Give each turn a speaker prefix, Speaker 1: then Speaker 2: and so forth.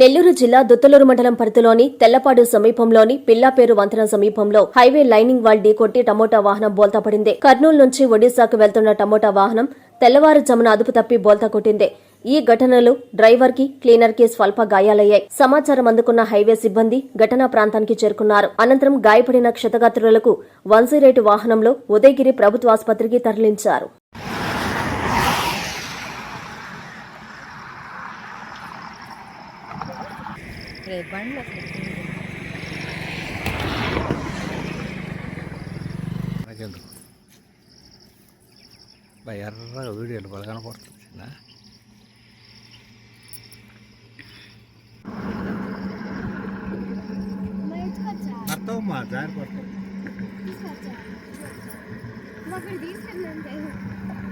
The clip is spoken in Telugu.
Speaker 1: నెల్లూరు జిల్లా దుత్తలూరు మండలం పరిధిలోని తెల్లపాడు సమీపంలోని పిల్లాపేరు వంతెన సమీపంలో హైవే లైనింగ్ వాల్ ఢీకొట్టి టమోటా వాహనం బోల్తా పడింది. కర్నూలు నుంచి ఒడిశాకు వెళ్తున్న టమోటా వాహనం తెల్లవారుజామున అదుపు తప్పి బోల్తా కొట్టింది. ఈ ఘటనలో డ్రైవర్కి క్లీనర్కి స్వల్ప గాయాలయ్యాయి. సమాచారం అందుకున్న హైవే సిబ్బంది ఘటనా ప్రాంతానికి చేరుకున్నారు. అనంతరం గాయపడిన క్షతగాత్రులకు వన్ వాహనంలో ఉదయగిరి ప్రభుత్వ ఆసుపత్రికి తరలించారు.
Speaker 2: రేపు బండ్లు అసలు
Speaker 3: ఎర్రగా వీడియోలు బాగా కనపడుతుంది చిన్న పడతావమ్మా జారి పడతావు